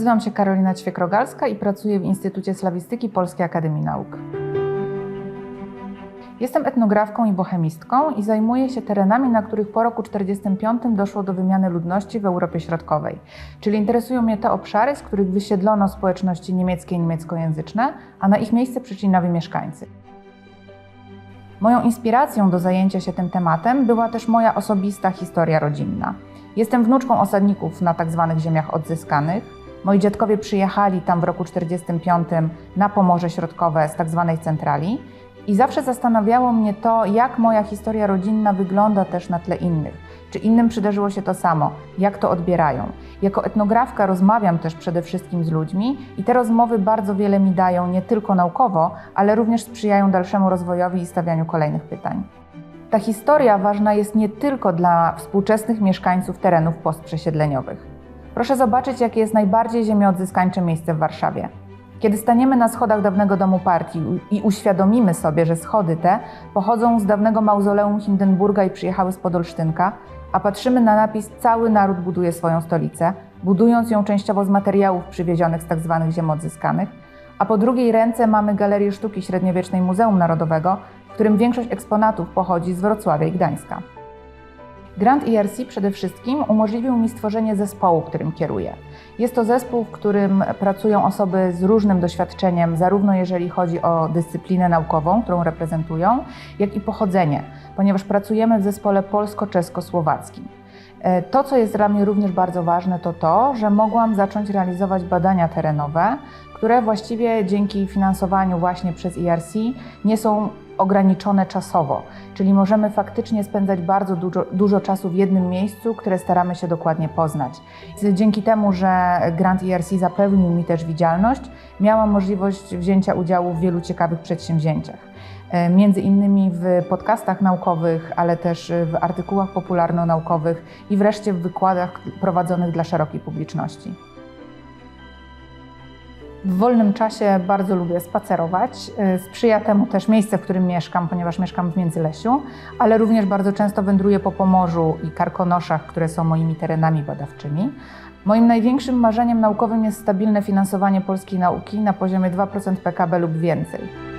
Nazywam się Karolina Ćwiek-Rogalska i pracuję w Instytucie Slawistyki Polskiej Akademii Nauk. Jestem etnografką i bohemistką i zajmuję się terenami, na których po roku 1945 doszło do wymiany ludności w Europie Środkowej. Czyli interesują mnie te obszary, z których wysiedlono społeczności niemieckie i niemieckojęzyczne, a na ich miejsce przyszli nowi mieszkańcy. Moją inspiracją do zajęcia się tym tematem była też moja osobista historia rodzinna. Jestem wnuczką osadników na tzw. ziemiach odzyskanych. Moi dziadkowie przyjechali tam w roku 1945 na Pomorze Środkowe z tzw. centrali i zawsze zastanawiało mnie to, jak moja historia rodzinna wygląda też na tle innych. Czy innym przydarzyło się to samo? Jak to odbierają? Jako etnografka rozmawiam też przede wszystkim z ludźmi i te rozmowy bardzo wiele mi dają nie tylko naukowo, ale również sprzyjają dalszemu rozwojowi i stawianiu kolejnych pytań. Ta historia ważna jest nie tylko dla współczesnych mieszkańców terenów postprzesiedleniowych. Proszę zobaczyć, jakie jest najbardziej ziemioodzyskańcze miejsce w Warszawie. Kiedy staniemy na schodach dawnego domu partii i uświadomimy sobie, że schody te pochodzą z dawnego mauzoleum Hindenburga i przyjechały z Podolsztynka, a patrzymy na napis Cały naród buduje swoją stolicę, budując ją częściowo z materiałów przywiezionych z tzw. ziem odzyskanych, a po drugiej ręce mamy Galerię Sztuki Średniowiecznej Muzeum Narodowego, w którym większość eksponatów pochodzi z Wrocławia i Gdańska. Grant ERC przede wszystkim umożliwił mi stworzenie zespołu, którym kieruję. Jest to zespół, w którym pracują osoby z różnym doświadczeniem, zarówno jeżeli chodzi o dyscyplinę naukową, którą reprezentują, jak i pochodzenie, ponieważ pracujemy w zespole polsko-czesko-słowackim. E, To, co jest dla mnie również bardzo ważne, to to, że mogłam zacząć realizować badania terenowe, które właściwie dzięki finansowaniu właśnie przez ERC nie są ograniczone czasowo, czyli możemy faktycznie spędzać bardzo dużo, dużo czasu w jednym miejscu, które staramy się dokładnie poznać. Dzięki temu, że grant ERC zapewnił mi też widzialność, miałam możliwość wzięcia udziału w wielu ciekawych przedsięwzięciach. E, Między innymi w podcastach naukowych, ale też w artykułach popularno-naukowych i wreszcie w wykładach prowadzonych dla szerokiej publiczności. W wolnym czasie bardzo lubię spacerować. Sprzyja temu też miejsce, w którym mieszkam, ponieważ mieszkam w Międzylesiu, ale również bardzo często wędruję po Pomorzu i Karkonoszach, które są moimi terenami badawczymi. Moim największym marzeniem naukowym jest stabilne finansowanie polskiej nauki na poziomie 2% PKB lub więcej.